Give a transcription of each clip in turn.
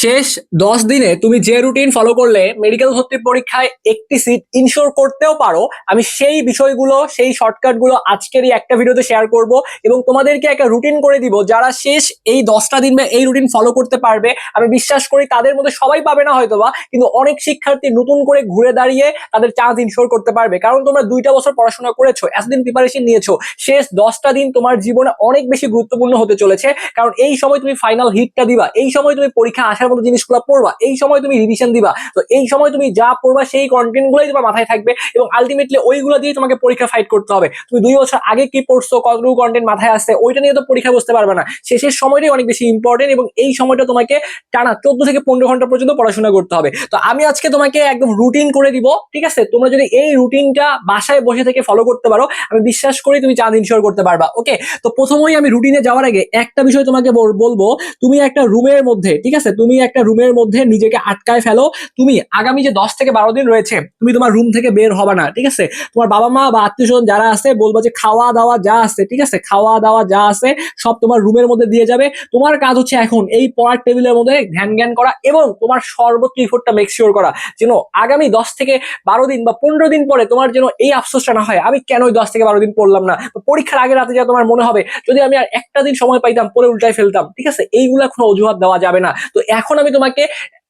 শেষ দশ দিনে তুমি যে রুটিন ফলো করলে মেডিকেল ভর্তি পরীক্ষায় একটি সিট ইনশোর করতেও পারো। আমি সেই বিষয়গুলো, সেই শর্টকাটগুলো আজকের এই একটা ভিডিওতে শেয়ার করব এবং তোমাদেরকে একটা রুটিন করে দিব। যারা শেষ এই দশটা দিন এই রুটিন ফলো করতে পারবে, আমি বিশ্বাস করি তাদের মধ্যে সবাই পাবে না হয়তোবা, কিন্তু অনেক শিক্ষার্থী নতুন করে ঘুরে দাঁড়িয়ে তাদের চান্স ইনশোর করতে পারবে। কারণ তোমরা দুইটা বছর পড়াশোনা করেছ, এতদিন প্রিপারেশন নিয়েছো। শেষ দশটা দিন তোমার জীবনে অনেক বেশি গুরুত্বপূর্ণ হতে চলেছে। কারণ এই সময় তুমি ফাইনাল হিটটা দিবা, এই সময় তুমি পরীক্ষা আসার মতো জিনিসগুলো পড়বা, এই সময় তুমি রিভিশন দিবা। তো এই সময় তুমি যা পড়বা সেই কন্টেন্ট গুলোই তোমার মাথায় থাকবে এবং আলটিমেটলি ওইগুলো দিয়ে তোমাকে পরীক্ষা ফাইট করতে হবে। তুমি দুই বছর আগে কি পড়ছো, কতটুকু কন্টেন্ট মাথায় আসছে, ওইটা নিয়ে তো পরীক্ষা বুঝতে পারবে না। শেষের সময়টাই অনেক বেশি ইম্পর্টেন্ট এবং এই সময়টা তোমাকে টানা চোদ্দ থেকে পনেরো ঘণ্টা পর্যন্ত পড়াশোনা করতে হবে। তো আমি আজকে তোমাকে একদম রুটিন করে দিব, ঠিক আছে? তোমরা যদি এই রুটিনটা বাসায় বসে থেকে ফলো করতে পারো, আমি বিশ্বাস করি তুমি চাঁদ ইনশোর করতে পারবা ওকে তো প্রথমেই আমি রুটিনে যাওয়ার আগে একটা বিষয় তোমাকে বলব, তুমি একটা রুমের মধ্যে, ঠিক আছে? তুমি একটা রুমের মধ্যে নিজেকে আটকায় ফেলো। তুমি আগামী যে দশ থেকে বারো দিন রয়েছে, তুমি তোমার রুম থেকে বের হবা না, ঠিক আছে? তোমার বাবা মা বা আত্মীয় স্বজন যারা আছে, বলব যে খাওয়া দাওয়া যা আছে, ঠিক আছে? খাওয়া দাওয়া যা আছে, সব তোমার রুমের মধ্যে দিয়ে যাবে। তোমার কাজ হচ্ছে এখন এই পড়ার টেবিলের মধ্যে ধ্যান জ্ঞান করা এবং তোমার সর্বোচ্চ ইফোর্টটা মেক শিওর করা। যেন আগামী দশ থেকে বারো দিন বা পনেরো দিন পরে তোমার যেন এই আফসোসটা না হয়, আমি কেন ওই দশ থেকে বারো দিন পড়লাম না? পরীক্ষার আগে রাতে যা তোমার মনে হবে, যদি আমি আর একটা দিন সময় পাইতাম, পরে উল্টায় ফেলতাম, ঠিক আছে? এইগুলা কোনো অজুহাত দেওয়া যাবে না। তো এখন আমি তোমাকে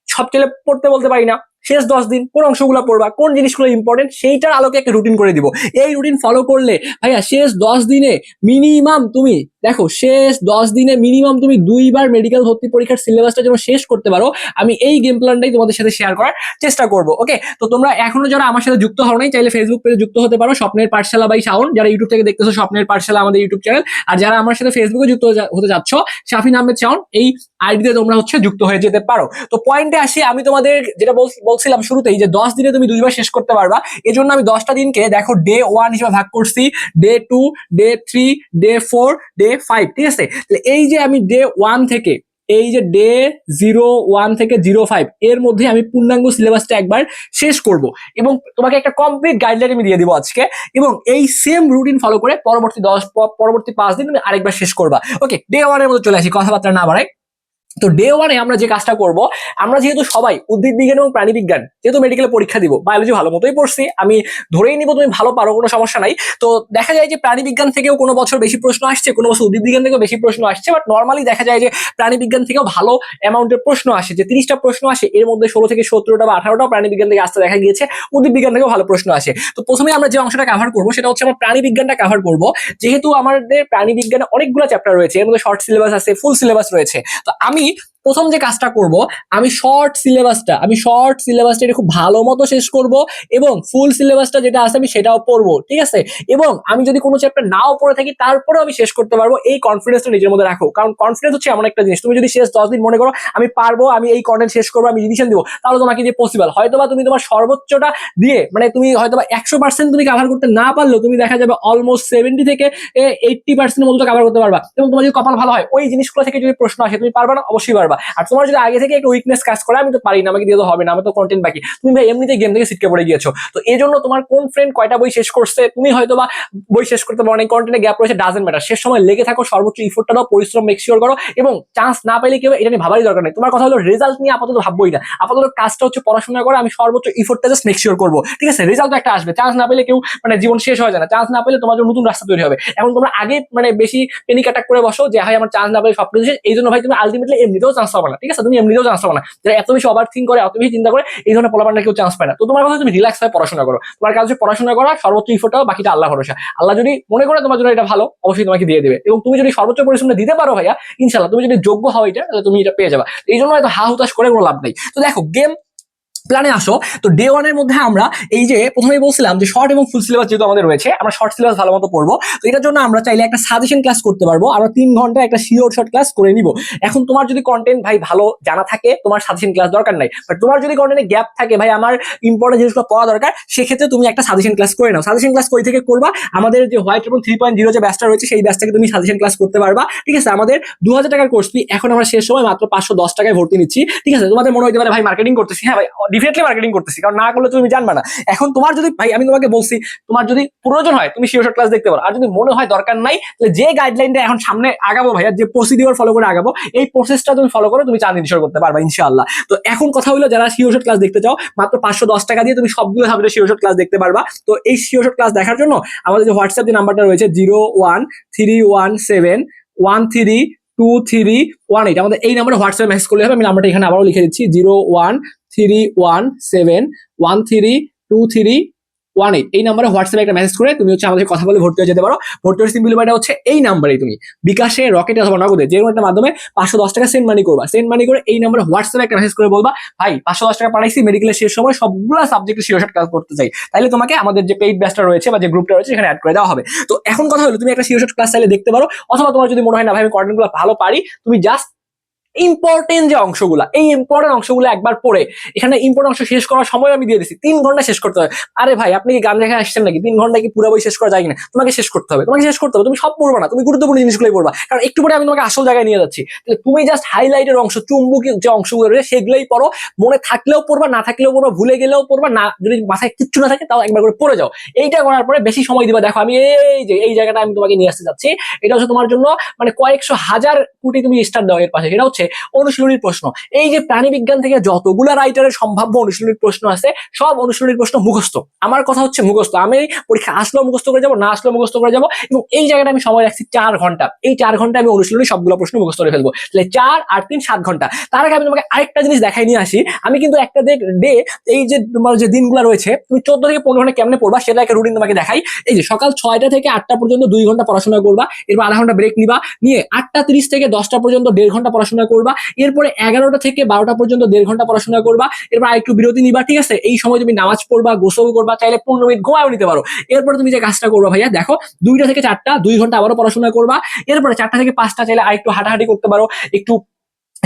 সব ছেলে পড়তে বলতে পারি না। শেষ দশ দিন কোন অংশগুলো পড়বা, কোন জিনিসগুলো ইম্পর্টেন্ট সেইটার আলোকে একটা রুটিন করে দিব। এই রুটিন ফলো করলে, ভাইয়া, শেষ দশ দিনে মিনিমাম তুমি, দেখো, শেষ দশ দিনে মিনিমাম তুমি দুইবার মেডিকেল ভর্তি পরীক্ষার সিলেবাসটা যেন শেষ করতে পারো, আমি এই গেম প্ল্যানটাই তোমাদের সাথে শেয়ার করার চেষ্টা করব ওকে তো তোমরা এখনও যারা আমার সাথে যুক্ত হও নাই চাইলে ফেসবুক পেজে যুক্ত হতে পারো, স্বপ্নের পাঠশালা বাই শাওন যারা ইউটিউব থেকে দেখতেছো, স্বপ্নের পাঠশালা আমাদের ইউটিউব চ্যানেল আর যারা আমার সাথে ফেসবুকে যুক্ত হতে যাচ্ছ, শাফিন আহমেদ শাওন এই আইডিতে তোমরা হচ্ছে যুক্ত হয়ে যেতে পারো। তো পয়েন্টে আসি, আমি তোমাদের যেটা বল- বলছিলাম শুরুতেই যে দশ দিনে তুমি দুইবার শেষ করতে পারবা। এই জন্য আমি দশটা দিনকে দেখো ডে ওয়ান হিসেবে ভাগ করছি। Day two day three day four day five ঠিক আছে? এই যে আমি ডে ওয়ান থেকে, এই যে ডে জিরো ওয়ান থেকে জিরো ফাইভ এর মধ্যে আমি পূর্ণাঙ্গ সিলেবাসটা একবার শেষ করব। এবং তোমাকে একটা কমপ্লিট গাইডলাইন আমি দিয়ে দিব আজকে। এবং এই সেম রুটিন ফলো করে পরবর্তী দশ, পরবর্তী পাঁচ দিন তুমি আরেকবার শেষ করবা। ওকে ডে ওয়ানের মধ্যে চলে আসি, কথাবার্তা না বাড়াই তো ডে ওয়ানে আমরা যে কাজটা করব, আমরা যেহেতু সবাই উদ্ভিদ বিজ্ঞান এবং প্রাণী বিজ্ঞান, যেহেতু মেডিকেলে পরীক্ষা দিব বায়োলজি ভালো মতোই পড়ছি, আমি ধরেই নিব তুমি ভালো পারো, কোনো সমস্যা নাই। তো দেখা যায় যে প্রাণী বিজ্ঞান থেকেও কোনো বছর বেশি প্রশ্ন আসছে, কোনো বছর উদ্ভিদ বিজ্ঞান থেকেও বেশি প্রশ্ন আসছে বাট নর্মালি দেখা যায় যে প্রাণী বিজ্ঞান থেকেও ভালো অ্যামাউন্টের প্রশ্ন আসে, যে তিরিশটা প্রশ্ন আসে, এর মধ্যে ষোলো থেকে সতেরোটা বা আঠারোটা প্রাণী বিজ্ঞান থেকে আসতে দেখা গিয়েছে, উদ্ভিদ বিজ্ঞান থেকেও ভালো প্রশ্ন আসে। তো প্রথমে আমরা যে অংশটা কভার করব, সেটা হচ্ছে আমরা প্রাণী বিজ্ঞানটা কভার করব। যেহেতু আমাদের প্রাণী বিজ্ঞানে অনেকগুলো চ্যাপ্টার রয়েছে, এর মধ্যে শর্ট সিলেবাস আছে ফুল সিলেবাস রয়েছে। তো আমি আমি প্রথম যে কাজটা করব, আমি শর্ট সিলেবাসটা আমি শর্ট সিলেবাসটা এটা খুব ভালো মতো শেষ করব এবং ফুল সিলেবাসটা যেটা আছে আমি সেটাও পড়ব, ঠিক আছে? এবং আমি যদি কোনো চ্যাপ্টার নাও পড়ে থাকি, তারপরেও আমি শেষ করতে পারব, এই কনফিডেন্সটা নিজের মধ্যে রাখো। কারণ কনফিডেন্স হচ্ছে এমন একটা জিনিস, তুমি যদি শেষ দশ দিন মনে করো, আমি পারব, আমি এই কন্টেন্ট শেষ করব, আমি রিভিশন দিব, তাহলে তোমাকে দিয়ে পসিবল হয়তোবা তুমি তোমার সর্বোচ্চটা দিয়ে মানে তুমি হয়তোবা একশো পার্সেন্ট তুমি কাভার করতে না পারলেও তুমি দেখা যাবে অলমোস্ট সেভেন্টি থেকে এইটটি পার্সেন্ট মতো কাভার করতে পারবা। এবং তোমার যদি কপাল ভালো হয়, ওই জিনিসগুলো থেকে যদি প্রশ্ন আসে, তুমি পারবা না, অবশ্যই পারবা। আর তোমার যদি আগে থেকে একটা উইকনেস কাজ করে, আমি তো পারি না, আমাকে দিয়ে তো হবে না, আমার তো কন্টেন্ট বাকি। তুমি ভাই এমনিতে গেম থেকে সিটকে পড়ে গিয়েছো। তো এই জন্য তোমার কোন ফ্রেন্ড কয়টা বই শেষ করছে, তুমি হয়তো বা বই শেষ করতে পারো অনেক কন্টেন্টে গ্যাপ রয়েছে ডাজেন্ট ম্যাটার শেষ সময় লেগে থাকো, সর্বোচ্চ ইফোর্টটা দাও পরিশ্রম মেক শিওর করো, এবং চান্স না পাইলে কেউ এটা নিয়ে ভাবারই দরকার নেই। তোমার কথা হলো রেজাল্ট নিয়ে আপাতত ভাববোই না। আপাতত কাজটা হচ্ছে পড়াশোনা করে, আমি সর্বোচ্চ ইফোর্টটা জাস্ট মেক শিওর করব। ঠিক আছে? রেজাল্ট একটা আসবে। চান্স না পেলে কেউ মানে জীবন শেষ হয়ে যায় না। চান্স না পেলে তোমার জন্য নতুন রাস্তা তৈরি হবে। এখন তোমরা আগে মানে বেশি পেনিক অ্যাটাক করে বসো যে, হয়, আমার চান্স না পেলে সব কিছু এই জন্য ভাই, তুমি আলটিমেটলি এমনিতেও চান্স পাবে না, ঠিক আছে? তুমি এমনিতেও চান্স পাবে না। যারা এত বেশি ওভার থিঙ্ক করে, এত বেশি চিন্তা করে, এই ধরনের পোলাপান্ডা কেউ চান্স পায় না। তো তোমার কথা তুমি রিল্যাক্স হয়ে পড়াশোনা করো। তোমার কাজ পড়াশোনা করা, সর্বোচ্চ ইফোটা বাকিটা আল্লাহ ভরসা। আল্লাহ যদি মনে করে তোমার জন্য এটা ভালো, অবশ্যই তোমাকে দিয়ে দেবে। এবং তুমি যদি সর্বোচ্চ পরিশ্রমটা দিতে পারো ভাইয়া ইনশাল্লাহ তুমি যদি যোগ্য হও এটা, তাহলে তুমি এটা পেয়ে যাবে। এই জন্য হয়তো হা হুতাশ করে কোনো লাভ নেই। তো দেখো গেম প্ল্যানে আসো। তো ডে ওয়ানের মধ্যে আমরা এই যে প্রথমেই বলছিলাম যে শর্ট এবং ফুল সিলেবাস যেহেতু আমাদের রয়েছে, আমরা শর্ট সিলেবাস ভালো মতো পড়ব। তো এটার জন্য আমরা চাইলে একটা সাজেশন ক্লাস করতে পারব। আমরা তিন ঘণ্টা একটা শিওর শর্ট ক্লাস করে নিব। এখন তোমার যদি কন্টেন্ট ভাই ভালো জানা থাকে, তোমার সাজেশন ক্লাস দরকার নাই। বাট তোমার যদি কন্টেন্টে গ্যাপ থাকে ভাই, আমার ইম্পর্টেন্ট জিনিসগুলো পড়া দরকার, সেক্ষেত্রে তুমি একটা সাজেশন ক্লাস করে নাও। সাজেশন ক্লাস কই থেকে করবা? আমাদের যে হোয়াইট এবং থ্রি পয়েন্ট জিরো যে ব্যাচটা রয়েছে, সেই ব্যাচ তুমি সাজেশন ক্লাস করতে পারবা। ঠিক আছে? আমাদের দু হাজার টাকার কোর্স ফি এখন আমরা শেষ সময় মাত্র পাঁচশো দশ টাকায় ভর্তি নিচ্ছি। ঠিক আছে? তোমাদের মনে হতে পারে ভাই মার্কেটিং করতেছি। হ্যাঁ ভাই ডিফিনেটলি মার্কেটিং করতেছি, কারণ না করলে তুমি জানবা না। এখন তোমার যদি ভাই, আমি তোমাকে বলছি, তোমার যদি প্রয়োজন হয়, তুমি শিওর ক্লাস দেখতে পারো। আর যদি মনে হয় দরকার নাই, তাহলে যে গাইডলাইনটা এখন সামনে আগাবো ভাইয়া, যে প্রসিডিওর ফলো করে আগাবো, এই প্রসেসটা তুমি ফলো করে তুমি চাঁদ ইনশোর করতে পারবা, ইনশাআল্লাহ। তো এখন কথা হলো যারা শিওর ক্লাস দেখতে চাও, মাত্র পাঁচশো দশ টাকা দিয়ে তুমি সবগুলো সাবজেক্টের শিওর ক্লাস দেখতে পারবা। তো এই শিওর ক্লাস দেখার জন্য আমাদের যে হোয়াটসঅ্যাপ যে নাম্বারটা রয়েছে zero one three one seven one three two three one eight আমাদের এই নাম্বারে হোয়াটসঅ্যাপ মেসেজ করলে হবে, আমি নাম্বারটা এখানে আবারও লিখে দিচ্ছি zero one three one seven one three two three one eight এই নাম্বারে হোয়াটসঅ্যাপে একটা মেসেজ করে তুমি হচ্ছে আমাদের কথা বলে ভর্তি হয়ে যেতে পারো। ভর্তি হওয়ার সিম্পল উপায়টা হচ্ছে এই নাম্বারে তুমি। বিকাশে রকেটে অথবা নগদে যে কোনো একটা মাধ্যমে পাঁচশো দশ টাকা সেন্ড মানি করবা। সেন্ড মানি করে এই নাম্বারে হোয়াটসঅ্যাপে একটা মেসেজ করে বলবা, ভাই, পাঁচশো দশ টাকা পাঠাইছি মেডিকেলের শেষ সময় সবগুলো সাবজেক্টে শিওর কাজ করতে চাই। তাহলে তোমাকে আমাদের যে পেইড ব্যাচটা রয়েছে বা যে গ্রুপটা রয়েছে এখানে অ্যাড করে দেওয়া হবে। তো এখন কথা হলো, তুমি একটা শিওর ক্লাস চাইলে দেখতে পারো। অথবা তোমার যদি মনে হয়, না ভাই, আমি কন্টেন্টগুলো ভালো পারি, তুমি জাস্ট ইম্পর্টেন্ট যে অংশগুলো, এই ইম্পর্টেন্ট অংশগুলো একবার পড়ে, এখানে ইম্পর্টেন্ট অংশ শেষ করার সময় আমি দিয়ে দিচ্ছি তিন ঘণ্টা শেষ করতে হবে আরে ভাই, আপনি কি গান দেখে আসছেন নাকি? তিন ঘণ্টা কি পুরো বই শেষ করা যায় কিনা? তোমাকে শেষ করতে হবে, তোমাকে শেষ করতে হবে, তুমি সব পড়বে না, তুমি গুরুত্বপূর্ণ জিনিসগুলোই পড়বা। কারণ একটু পরে আমি তোমাকে আসল জায়গায় নিয়ে যাচ্ছি। তাহলে তুমি জাস্ট হাইলাইটের অংশ, চুম্বুক যে অংশগুলো রয়েছে, সেগুলোই পড়ো। মনে থাকলেও পড়বা, না থাকলেও পড়বা, ভুলে গেলেও পড়বা, না, যদি মাথায় কিচ্ছু না থাকে, তাও একবার করে পড়ে যাও। এইটা করার পরে বেশি সময় দিবা। দেখো, আমি এই যে, এই জায়গাটা আমি তোমাকে নিয়ে আসতে যাচ্ছি। এটা হচ্ছে তোমার জন্য মানে কয়েকশো হাজার কোটি তুমি স্টার দাও এর পাশে। এটা হচ্ছে অনুশীলনীর প্রশ্ন। এই যে প্রাণী বিজ্ঞান থেকে যতগুলা রাইটারের সম্ভাব্য অনুশীলনীর প্রশ্ন আছে, সব অনুশীলনীর প্রশ্ন মুখস্থ। আমার কথা হচ্ছে মুখস্থ। আমি পরীক্ষা আসলেও মুখস্থ করে যাব, না আসলেও মুখস্থ করে যাব, এবং এই জায়গাটা আমি সময় রাখছি চার ঘণ্টা। এই চার ঘণ্টা আমি অনুশীলনী সবগুলো প্রশ্ন মুখস্থ করে ফেলব। তাহলে চার আর তিন সাত ঘণ্টা। তার আগে আমি তোমাকে আরেকটা জিনিস দেখাই নিয়ে আসি। আমি কিন্তু একটা ডে এই যে তোমার যে দিনগুলো রয়েছে, তুমি চোদ্দ থেকে পনেরো ঘণ্টা কেমনে পড়বা, সেটা একটা রুটিন তোমাকে দেখাই। এই যে সকাল ছয়টা থেকে আটটা পর্যন্ত দুই ঘণ্টা পড়াশোনা করবা, এরপর আধা ঘণ্টা ব্রেক নিবা, নিয়ে আটটা তিরিশ থেকে দশটা পর্যন্ত দেড় ঘণ্টা পড়াশোনা করবা, এরপরে এগারোটা থেকে বারোটা পর্যন্ত দেড় ঘণ্টা পড়াশোনা করবা, এরপর আরেকটু বিরতি নিবা, ঠিক আছে? এই সময় তুমি নামাজ পড়বা, গোসল করবা, চাইলে পনেরো মিনিট ঘুমাও নিতে পারো। এরপরে তুমি যে কাজটা করবা ভাইয়া, দেখো, দুইটা থেকে চারটা, দুই ঘণ্টা আবারও পড়াশোনা করবা, এরপরে চারটা থেকে পাঁচটা চাইলে আরেকটু হাঁটাহাঁটি করতে পারো, একটু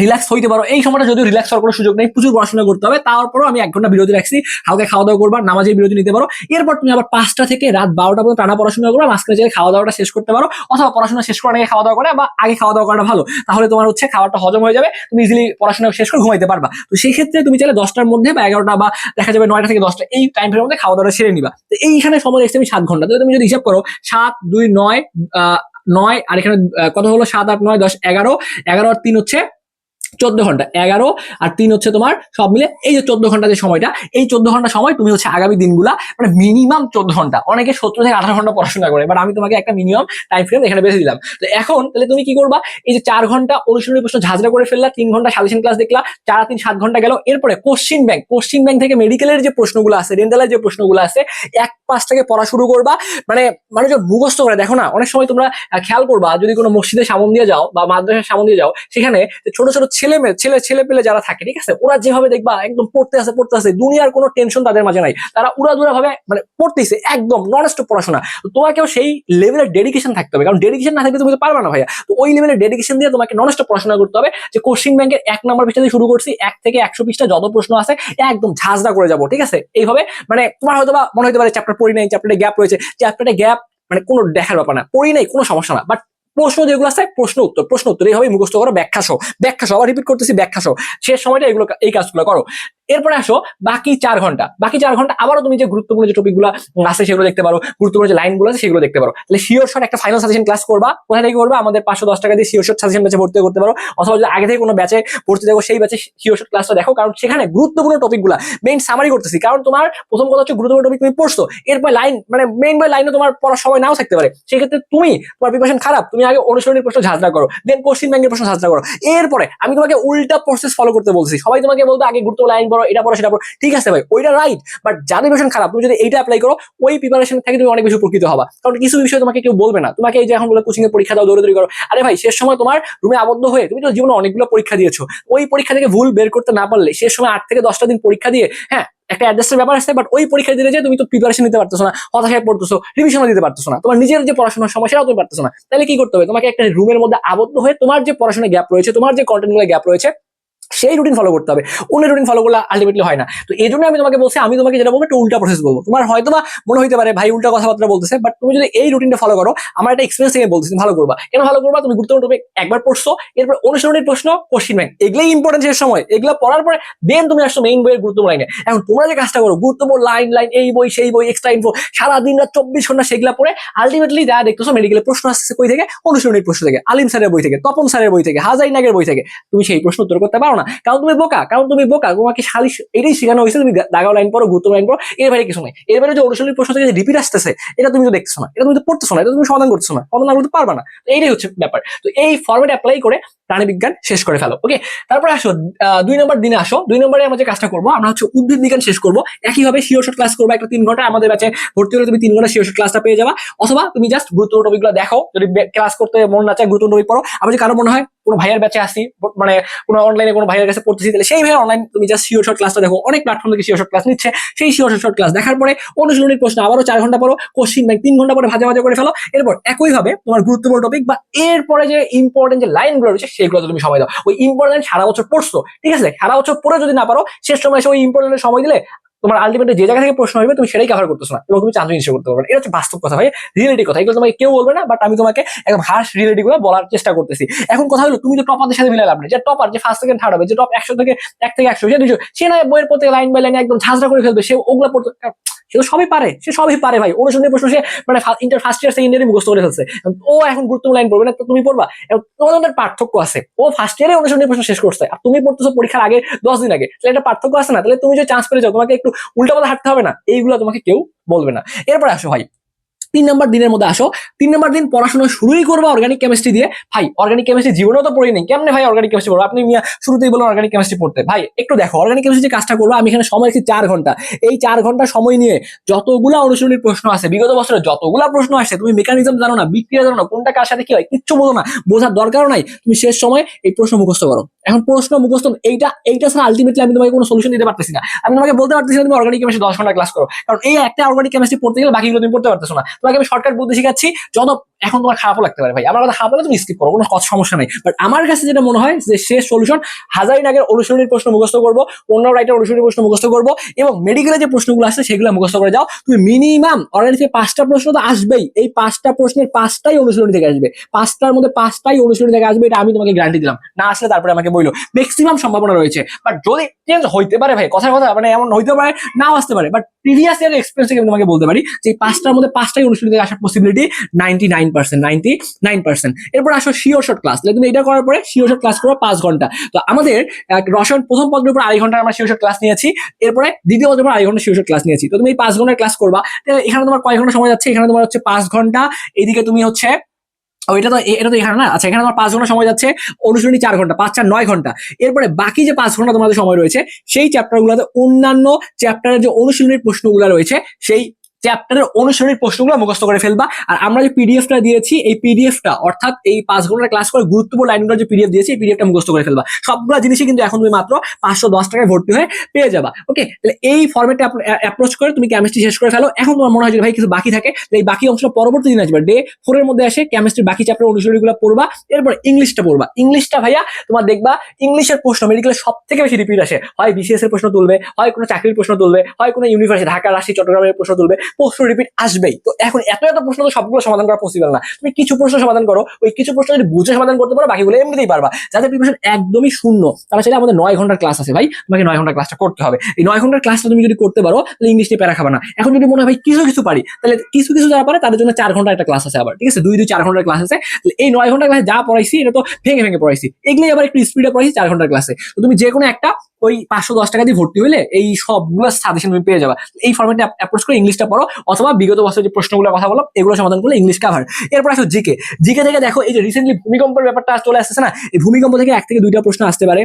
রিল্যাক্স হইতে পারো। এই সময়টা যদিও রিল্যাক্স হওয়ার কোনো সুযোগ নেই, প্রচুর পড়াশোনা করতে হবে। তারপরও আমি এক ঘণ্টা বিরতি রাখছি, হালকা খাওয়া দাওয়া করবা, নামাজের বিরতি নিতে পারো। এরপর তুমি আবার পাঁচটা থেকে রাত বারোটা পর্যন্ত টানা পড়াশোনা করবা, মাঝখানে যে খাওয়া দাওয়াটা শেষ করতে পারো, অথবা পড়াশোনা শেষ করার আগে খাওয়া দাওয়া করে, বা আগে খাওয়া দাওয়া করাটা ভালো। তাহলে তোমার হচ্ছে খাওয়াটা হজম হয়ে যাবে, তুমি ইজিলি পড়াশোনা শেষ করে ঘুমাইতে পারবা। তো সেই ক্ষেত্রে তুমি চাইলে দশটার মধ্যে বা এগারোটা বা দেখা যাবে নয়টা থেকে দশটা, এই টাইম ফ্রেমের মধ্যে খাওয়া দাওয়া সেরে নিবা। তো এইখানে সময় রেখেছি আমি সাত ঘণ্টা। তুমি যদি হিসাব করো, সাত, দুই, নয় নয়, আর এখানে কত হলো? সাত, আট, নয়, দশ, এগারো। এগারো আর তিন হচ্ছে চোদ্দ ঘণ্টা, এগারো আর তিন হচ্ছে তোমার সব মিলে এই যে চোদ্দ ঘণ্টা যে সময়টা, এই চোদ্দ ঘণ্টা সময় তুমি হচ্ছে আগামী দিনগুলা মানে মিনিমাম চোদ্দ ঘণ্টা। অনেকে সত্তর থেকে আঠারো ঘণ্টা পড়াশোনা করে বাট আমি তোমাকে একটা মিনিমাম টাইম ফ্রেম এখানে বেঁধে দিলাম। তো এখন তাহলে তুমি কি করবা? এই যে চার ঘণ্টা অনুশীলনী প্রশ্ন ঝাঁঝরা করে ফেললা, তিন ঘণ্টা সাজেশন ক্লাস দেখলা, চার তিন সাত ঘণ্টা গেল, এরপরে কোশ্চিন ব্যাংক কোশ্চিন ব্যাংক থেকে মেডিকেলের যে প্রশ্নগুলো আছে ডেন্টালের যে প্রশ্নগুলো আছে, এক পাশ থেকে পড়া শুরু করবা। মানে মানুষজন মুখস্থ করে, দেখো না, অনেক সময় তোমরা খেয়াল করবা, যদি কোনো মসজিদের সামন দিয়ে যাও বা মাদ্রাসার সামন দিয়ে যাও, সেখানে ছোট ছোট ছেলে মেয়ে ছেলে ছেলে পেলে যারা থাকে, ঠিক আছে? ওরা যেভাবে দেখবা একদম পড়তে আছে পড়তে আছে দুনিয়ার কোনো টেনশন তাদের মাঝে নাই। তারা উড়াদুরা ভাবে মানে পড়তেছে একদম নন স্টপ পড়াশোনা তোমাকেও সেই লেভেলের ডেডিকেশন থাকতে হবে। কারণ ডেডিকেশন না থাকলে তুমি পারবে না, ভাইয়া। তো ওই লেভেলের ডেডিকেশন দিয়ে তোমাকে নন স্টপ পড়াশোনা করতে হবে যে কোশ্চিন ব্যাংকের এক নম্বর পৃষ্ঠা শুরু করছি, এক থেকে একশো পৃষ্ঠা যত প্রশ্ন আছে একদম ঝাঁঝরা করে যাব, ঠিক আছে? এইভাবে মানে তোমার হয়তো বা মনে হতে পারে চ্যাপ্টার পড়ি নাই চ্যাপ্টারে গ্যাপ রয়েছে। চ্যাপ্টারে গ্যাপ মানে কোনো দেখার ব্যাপার না। পড়ি নাই, কোনো সমস্যা না। বাট প্রশ্ন যেগুলো আছে, প্রশ্ন উত্তর প্রশ্ন উত্তর এইভাবে মুখস্থ করো, ব্যাখ্যা সহ। ব্যাখ্যা সহ রিপিট করতেছি, ব্যাখ্যা সহ। শেষ সময়টা এগুলো, এই কাজগুলো করো। এরপরে আসো, বাকি চার ঘণ্টা। বাকি চার ঘণ্টা আবারও তুমি যে গুরুত্বপূর্ণ যে টপিকগুলো আছে সেগুলো দেখতে পারো, গুরুত্বপূর্ণ যে লাইনগুলো আছে সেগুলো দেখতে পারো। তাহলে শিওর শট একটা ফাইনাল সাজেশন ক্লাস করবা, কোথা থেকে করবা? আমাদের পাঁচশো দশ টাকা দিয়ে শিওর শট সাজেশন ব্যাচে ভর্তি করতে পারো। অথবা যদি আগে থেকে কোনো ব্যাচে ভর্তি দেখো সেই ব্যাচে শিওর শট ক্লাসটা দেখো, কারণ সেখানে গুরুত্বপূর্ণ টপিকগুলো মেইন সামারি করতেছি। কারণ তোমার প্রথম কথা হচ্ছে গুরুত্বপূর্ণ টপিক তুমি পড়ছো। এরপর লাইন মানে মেইন বাই লাইনে তোমার পড়ার সময় নাও থাকতে পারে। সেক্ষেত্রে তুমি তোমার প্রিপারেশন খারাপ, তুমি আগে অনুসরণের প্রশ্ন ঝাঁঝরা করো দেন কোশ্চিন ব্যাংকের প্রশ্ন ঝাঁঝরা করো। এরপরে আমি তোমাকে উল্টা প্রসেস ফলো করতে বলছি সবাই তোমাকে বলতো আগে গুরুত্ব লাইন পড়ো এটা পড়ো সেটা পড়ো ঠিক আছে ভাই, ওইটা রাইট বাট যাদের প্রিপারেশন খারাপ। তুমি যদি এইটা অ্যাপ্লাই করো, ওই প্রিপারেশন থেকে তুমি অনেক বেশি উপকৃত হবা। কারণ কিছু বিষয় তোমাকে কেউ বলবে না। তোমাকে এই যে এখন বলে কোচিং এর পরীক্ষা দাও, দৌড়াদৌড়ি করো, আরে ভাই, শেষ সময় তোমার রুমে আবদ্ধ হয়ে তুমি তো জীবনে অনেকগুলো পরীক্ষা দিয়েছ। ওই পরীক্ষা থেকে ভুল বের করতে না পারলে, শেষ সময় আট থেকে দশটা দিন পরীক্ষা দিয়ে হ্যাঁ একটা অ্যাডজাস্টের ব্যাপার আছে বাট ওই পরীক্ষা দিলে যে তুমি তো প্রিপারেশন নিতে পারতেছো না, হতাশায় পড়তেছো রিভিশনও দিতে পারতেছো না। তোমার নিজের যে পড়াশোনার সময়, সেটাও তুমি পারতেছো না। তাহলে কি করতে হবে? তোমাকে একটা রুমের মধ্যে আবদ্ধ হয়ে তোমার যে পড়াশোনার গ্যাপ রয়েছে, তোমার যে কন্টেন্টগুলো গ্যাপ রয়েছে সেই রুটিন ফলো করতে হবে। অন্য রুটিন ফলো করলে আলটিমেটলি হয় না। তো এই জন্য আমি তোমাকে বলছি, আমি তোমাকে যেটা বলব, একটু উল্টা প্রসেস বলব। তোমার হয়তো বা মনে হইতে পারে, ভাই, উল্টা কথাবার্তা বলতেছে বাট তুমি যদি এই রুটিনটা ফলো করো, আমার একটা এক্সপিরিয়েন্স থেকে বলতেছি ভালো করবা। কেন ভালো করবা? তুমি গুরুত্বপূর্ণ টপিক একবার পড়ছো, এরপর অনুসরণের প্রশ্ন কোশ্চিন ব্যাংক এগুলোই ইম্পর্টেন্ট শেষ সময়। এগুলো পড়ার পরে দেন তুমি আসছো মেইন বইয়ের গুরুত্বপূর্ণ লাইনে এখন তোমরা যে কাজটা করো, গুরুত্বপূর্ণ লাইন লাইন এই বই, সেই বই এক্সট্রা ইনফো সারা দিন রাত চব্বিশ ঘণ্টা সেগুলা পড়ে আলটিমেটলি যা দেখতেছো মেডিকেলের প্রশ্ন আসছে কই থেকে? অনুসরণের প্রশ্ন থেকে, আলিম স্যারের বই থেকে, তপন স্যারের বই থেকে হাজাই নাগের বই থেকে। তুমি সেই প্রশ্ন উত্তর করতে পারো না। কারণ তুমি বোকা, কারণ তুমি বোকা, তোমাকে সালিশ এটাই শেখানো হয়েছে তুমি দাগাও লাইন পড়ো, গুরুত্ব লাইন পড়ো, এর বাইরে কিছু নেই। এর বাইরে যে অনুশীলনী প্রশ্ন থেকে রিপিট আসতেছে, এটা তুমি তো দেখছ না, এটা তুমি তো পড়তেছো না, এটা তুমি সমাধান করছ না, সমাধান করতে পারবা না। এইটাই হচ্ছে ব্যাপার। তো এই ফর্মেট অ্যাপ্লাই করে প্রাণী বিজ্ঞান শেষ করে ফেলো ওকে তারপরে আসো দুই নম্বর দিনে আসো। দুই নম্বরে আমরা যে কাজটা করব, আমরা হচ্ছে উদ্ভিদ বিজ্ঞান শেষ করব। একইভাবে শিওর শর্ট ক্লাস করব একটা তিন ঘণ্টা, আমাদের কাছে ভর্তি হলে তুমি তিন ঘণ্টা শিওর শর্ট ক্লাসটা পেয়ে যাবা। অথবা তুমি জাস্ট গুরুত্বপূর্ণ টপিকগুলো দেখো যদি ক্লাস করতে মন না চায়, গুরুত্বপূর্ণ টপিক পড়ো। আবার যদি কারও মনে হয় কোনো ভাইয়ের ব্যাচে আসি মানে কোনো অনলাইনে কোনো ভাইয়ের কাছে পড়তেছি, তাহলে সেই ভাই অনলাইন তুমি জাস্ট শিওর শর্ট ক্লাসটা দেখো। অনেক প্ল্যাটফর্ম থেকে শিওর শর্ট ক্লাস নিচ্ছে। সেই শিওর শর্ট ক্লাস দেখার পরে অনুশীলনীর প্রশ্ন, আবারও চার ঘণ্টা পড়ো কোশ্চিন ব্যাংক তিন ঘণ্টা পরে ভাজা ভাজা করে ফেলো। এরপর একইভাবে তোমার গুরুত্বপূর্ণ টপিক বা এরপরে যে ইম্পর্টেন্ট যে লাইনগুলো রয়েছে, সেগুলো তুমি সময় দাও। ওই ইম্পর্টেন্ট সারা বছর পড়ছো, ঠিক আছে? সারা বছর পরে যদি না পারো, শেষ সময় এসে ওই ইম্পর্টেন্ট সময় দিলে তোমার আলটিমেটলি যে জায়গা থেকে প্রশ্ন হবে তুমি সেটাই কভার করতেছো না এবং তুমি চান্স ইনশিওর করতে পারবে না। এটা হচ্ছে বাস্তব কথা ভাই রিয়েলিটি কথা এগুলো তোমাকে কেউ বলবে না বাট আমি তোমাকে একদম হার্স রিয়েলিটি গুলো বলার চেষ্টা করতেছি এখন কথা হলো, তুমি তো টপারদের সাথে মিলে লাভ নেই যে টপার যে ফার্স্ট সেকেন্ড থার্ড হবে, যে টপ একশো থেকে এক থেকে একশো, সে দুশো সে না বইয়ের প্রত্যেক লাইন বাই লাইন একদম ঝাঁঝরা করে ফেলবে, সে ওগুলো পড়তে সে তো সবই পারে, সে সবই পারে ভাই। অনুসন্ধানের প্রশ্ন, সে মানে ইন্টার ফার্স্ট ইয়ার সেকেন্ড ইয়ারে মুখস্থ করে ফেলছে। ও এখন গুরুত্বপূর্ণ লাইন পড়বে না তুমি পড়বা। তোমাদের পার্থক্য আছে। ও ফার্স্ট ইয়ারে অনুসন্ধানের প্রশ্ন শেষ করছে, আর তুমি পড়তেছো পরীক্ষার আগে দশ দিন আগে। তাহলে একটা পার্থক্য আছে না? তাহলে তুমি যে চান্স পেয়ে যাও, তোমাকে একটু উল্টা পাল্টা হাঁটতে হবে না। এইগুলো তোমাকে কেউ বলবে না। এরপরে আসো ভাই। তিন নম্বর দিনের মধ্যে আসো। তিন নম্বর দিন পড়াশোনা শুরুই করব অর্গানিক কেমিস্ট্রি দিয়ে। ভাই অর্গানিক কেমিস্ট্রি জীবনেও তো পড়ি নেই। কেমনে ভাই অর্গানিক কেমিস্ট্রি পড়ব? আপনি শুরুতেই বলো অর্গানিক কেমিস্ট্রি পড়তে। ভাই, একটু দেখো অর্গানিক কেমিস্ট্রি যে কাজটা করব, আমি এখানে সময় চার ঘণ্টা। এই চার ঘণ্টা সময় নিয়ে যতগুলা অনুশীলনীর প্রশ্ন আছে, বিগত বছরে যতগুলা প্রশ্ন আসে তুমি মেকানিজম জানো না, বিক্রিয়া জানো না, কোনটা কার সাথে কি হয়, কিচ্ছু বোঝো না, বোঝার দরকারও নাই। তুমি শেষ সময় এই প্রশ্ন মুখস্থ করো। এখন প্রশ্ন মুখস্থ, এইটা এইটা ছাড়া আলটিমেটলি আমি তোমাকে কোনো সলিউশন দিতে পারতেছি না। আমি তোমাকে বলতে পারতেছি না, তুমি অর্গানিক কেমিস্ট্রি দশ ঘণ্টা ক্লাস করো। কারণ এই একটা অর্গানিক কেমিস্ট্রি পড়তে গেলে বাকিগুলো তুমি পড়তে পারতেছো না। তোমাকে আমি শর্টকাট বুদ্ধি শিখাচ্ছি, যত এখন তোমার খারাপও লাগতে পারে ভাই। আমার কথা খারাপ তুমি স্কিপ করো, কোনো সমস্যা নেই। বাট আমার কাছে যেটা মনে হয় যে শেষ সলিউশন হাজারি নাগের অনুশীলনীর প্রশ্ন মুখস্থ করব, অন্য রাইটার অনুশীলনীর প্রশ্ন মুখস্থ করব, এবং মেডিকেলে যে প্রশ্নগুলো আসছে সেগুলো মুখস্থ করে যাও। তুমি মিনিমাম অর্গানিক পাঁচটা প্রশ্ন তো আসবেই, এই পাঁচটা প্রশ্নের পাঁচটাই অনুশীলনী থেকে আসবে। পাঁচটার মধ্যে পাঁচটাই অনুশীলনী থেকে আসবে, এটা আমি তোমাকে গ্যারান্টি দিলাম। না আসলে তারপরে আমাকে বইলো। ম্যাক্সিমাম সম্ভাবনা রয়েছে। বাট যদি চেঞ্জ হইতে পারে ভাই, কথার কথা মানে এমন হইতে পারে, নাও আসতে পারে। বাট প্রিভিয়াস ইয়ার এক্সপিরিয়েন্স থেকে আমি তোমাকে বলতে পারি যে পাঁচটার মধ্যে পাঁচটাই অনুশীলনী থেকে আসার possibility ninety nine percent ninety nine percent এরপর আসো শিওর শর্ট ক্লাস তুমি এটা করার পরে শিওর শর্ট ক্লাস করো পাঁচ ঘণ্টা। তো আমাদের রসায়ন প্রথম পদের উপর আড়াই ঘণ্টা আমরা শিওর শর্ট ক্লাস নিয়েছি। এরপরে দ্বিতীয় পদের উপর আড়াই ঘণ্টা শিওর শর্ট ক্লাস নিয়েছি। তো তুমি এই পাঁচ ঘণ্টার ক্লাস করবা। এখানে তোমার কয় ঘণ্টা সময় যাচ্ছে? এখানে তোমার হচ্ছে পাঁচ ঘণ্টা। এদিকে তুমি হচ্ছে ও, এটা তো এটা তো এখানে না। আচ্ছা এখানে আমার পাঁচ ঘণ্টা সময় যাচ্ছে, অনুশীলনী চার ঘণ্টা, পাঁচ চার নয় ঘণ্টা। এরপরে বাকি যে পাঁচ ঘণ্টা তোমাদের সময় রয়েছে, সেই চ্যাপ্টারগুলোতে অন্যান্য চ্যাপ্টারের যে অনুশীলনীর প্রশ্নগুলো রয়েছে, সেই চ্যাপ্টারের অনুশীলনীর প্রশ্নগুলো মুখস্থ করে ফেলবা। আর আমরা যে পিডিএফটা দিয়েছি, এই পিডিএফটা অর্থাৎ এই পাঁচ ঘণ্টা ক্লাস করে গুরুত্বপূর্ণ লাইনগুলো যে পিডিএফ দিয়েছি, এই পিডিএফটা মুখস্থ করে ফেলবা। সবগুলো জিনিসই কিন্তু এখন তুমি মাত্র পাঁচশো দশ টাকায় ভর্তি হয়ে পেয়ে যাবা। ওকে তাহলে এই ফর্মেটে অ্যাপ্রোচ করে তুমি কেমিস্ট্রি শেষ করে ফেলো। এখন তোমার মনে হয় যে ভাই কিছু বাকি থাকে এই বাকি অংশটা পরবর্তী দিন আসবে। ডে ফোর এর মধ্যে আসে কেমিস্ট্রির বাকি চ্যাপ্টার অনুশীলনীগুলো পড়বা। এরপর ইংলিশটা পড়বা। ইংলিশটা ভাইয়া, তোমার দেখবা ইংলিশের প্রশ্ন মেডিকেলের সব থেকে বেশি রিপিট আসে। হয় বিসিএস এর প্রশ্ন তুলবে, হয় কোনো চাকরির প্রশ্ন তুলবে, হয় কোনো ইউনিভার্সিটি ঢাকা রাশি চট্টগ্রামের প্রশ্ন তুলবে। প্রশ্ন রিপিট আসবেই। তো এখন এত এত প্রশ্ন তো সবগুলো সমাধান করা পসিবল না। তুমি কিছু প্রশ্ন সমাধান করো, ওই কিছু প্রশ্ন যদি বুঝে সমাধান করতে পারো, বাকিগুলো এমনিতেই পারবা। যাদের প্রিপারেশন একদমই শূন্য, তারা চাইলে আমাদের নয় ঘণ্টার ক্লাস আছে ভাই, তোমাকে নয় ঘণ্টার ক্লাসটা করতে হবে। এই নয় ঘণ্টার ক্লাসটা তুমি যদি করতে পারো, তাহলে ইংলিশ নিয়ে প্যারা খাবে না। এখন যদি মনে হয়, ভাই, কিছু কিছু পারি তাহলে কিছু কিছু যারা পারে, তাদের জন্য চার ঘণ্টা একটা ক্লাস আছে আবার, ঠিক আছে? দুই দুই চার ঘণ্টার ক্লাস আছে। তাহলে এই নয় ঘণ্টার ক্লাসে যা পড়াইছি, এটা তো ভেঙে ভেঙে পড়াইছি। এগুলোই আবার একটু স্পিডে পড়াইছি চার ঘণ্টার ক্লাসে তো তুমি যে কোনো একটা ওই পাঁচশো দশ টাকা দিয়ে ভর্তি হলে এই সবগুলো সাজেশন তুমি পেয়ে যাবে। এই ফর্মেটে অ্যাপ্রোচ করে ইংলিশটা পড়ো অথবা বিগত বছর যে প্রশ্নগুলো কথা বলো এগুলো সমাধান করলে ইংলিশ কাভার এরপর আসো জিকে জিকে থেকে দেখো এই যে রিসেন্টলি ভূমিকম্পের ব্যাপারটা চলে আসতেছে না? এই ভূমিকম্প থেকে এক থেকে দুইটা প্রশ্ন আসতে পারে।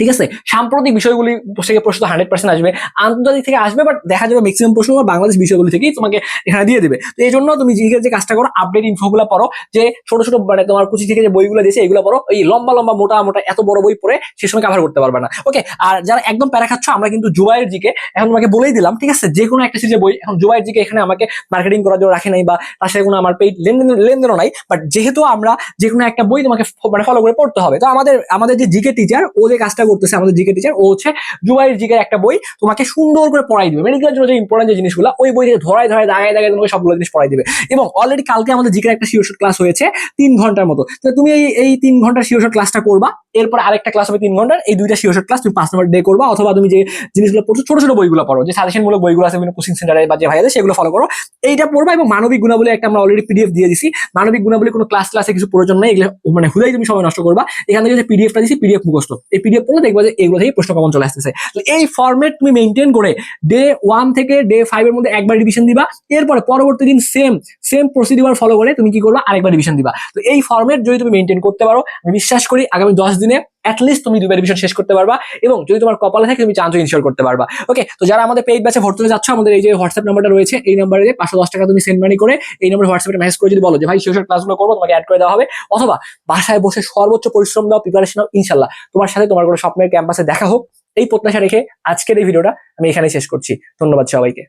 ঠিক আছে? সাম্প্রতিক বিষয়গুলি থেকে প্রশ্ন হান্ড্রেড পার্সেন্ট আসবে। আন্তর্জাতিক থেকে আসবে বাট দেখা যাবে ম্যাক্সিমাম প্রশ্ন বাংলাদেশ বিষয়গুলি থেকেই তোমাকে এখানে দিয়ে দেবে। তো এই জন্য তুমি যে কাজটা করো আপডেট ইনফোগুলো পড়ো, যে ছোট ছোট মানে তোমার কুচি থেকে যে বইগুলো দিয়েছে, এগুলো পড়ো, এই লম্বা লম্বা মোটা মোটা এত বড় বই পড়ে সে সময় কাভার করতে পারবে না। ওকে আর যারা একদম প্যারা খাচ্ছ, আমরা কিন্তু জুবাইয়ের জিকে এখন তোমাকে বলেই দিলাম, ঠিক আছে? যে কোনো একটা সিরিজের বই, এখন জুবাইয়ের জিকে এখানে আমাকে মার্কেটিং করার জন্য রাখে নাই বা তার সাথে কোনো আমার পেইড লেনদেন, লেনদেনও নাই বাট যেহেতু আমরা যে কোনো একটা বই তোমাকে মানে ফলো করে পড়তে হবে, তো আমাদের আমাদের যে জিকে টিচার ও যে কাজটা করতেছে আমাদের জিকে টিচার ও হচ্ছে জুবাইর জিকের একটা বই তোমাকে সুন্দর করে পড়াই দিবে। মেডিকেলের জন্য যে ইম্পর্টেন্ট যে জিনিসগুলো, ওই বই থেকে ধরায় ধরায়, দাগায় দাগায় তোমাকে সবগুলো জিনিস পড়াই দিবে। এবং অলরেডি কালকে আমাদের জিকের একটা শিওর ক্লাস হয়েছে তিন ঘণ্টার মতো। তো তুমি এই এই তিন ঘণ্টার শিওর ক্লাসটা করবা, এরপর আরেকটা ক্লাস হবে তিন ঘণ্টার, এই দুইটা শিওর ক্লাস তুমি পাঁচ নম্বর ডে করবা, অথবা তুমি যে জিনিসগুলো পড়ছো, ছোট ছোট বইগুলো পড়ো, যে সাজেশনমূলক বইগুলো আছে, বিভিন্ন কোচিং সেন্টারে বা যে ভাই আছে সেগুলো ফলো করো। এইটা পড়বা এবং মানবিক গুণাবলী একটা আমরা অলরেডি পিডিএফ দিয়ে দিছি। মানবিক গুণাবলী কোনো ক্লাস ক্লাসে কিছু প্রয়োজন নেই, এগুলো মানে হুদাই তুমি সময় নষ্ট করবা। এখান থেকে যে পিডিএফটা দিছি পিডিএফ মুখস্থ। এই পিডিএফ পড়লে দেখবা যে এগুলো থেকে প্রশ্ন কমন চলে আসতেছে। এই ফরম্যাট তুমি মেনটেন করে ডে ওয়ান থেকে ডে ফাইভের মধ্যে একবার রিভিশন দিবা। এরপরে পরবর্তী দিন সেম সেম প্রসিডিউর ফলো করে তুমি কি করবা? আরেকবার রিভিশন দিবা। তো এই ফরম্যাট যদি তুমি মেনটেন করতে পারো, আমি বিশ্বাস করি আগামী দশ দিনে অ্যাটলিস্ট তুমি দুবার রিভিশন শেষ করতে পারবা এবং যদি তোমার কপালে থাকে, তুমি চান্স ইনশিওর করতে পারবা। ওকে তো যারা আমাদের পেইড ব্যাচে ভর্তি হতে যাচ্ছ, আমাদের এই যে হোয়াটসঅ্যাপ নাম্বারটা রয়েছে, এই নাম্বারে যে পাঁচশো দশ টাকা তুমি সেন্ড মানি করে এই নম্বরে হোয়াটসঅ্যাপে মেসেজ করে যদি বলো যে, ভাই, সেই ক্লাসগুলো করব, তোমাকে অ্যাড করে দেওয়া হবে। অথবা বাসায় বসে সর্বোচ্চ পরিশ্রম দাও প্রিপারেশন ইনশাল্লাহ। তোমার সাথে তোমার কোনো স্বপ্নের ক্যাম্পাসে দেখা হোক। এই প্রত্যাশা রেখে আজকের এই ভিডিওটা আমি এখানে শেষ করছি। ধন্যবাদ সবাইকে।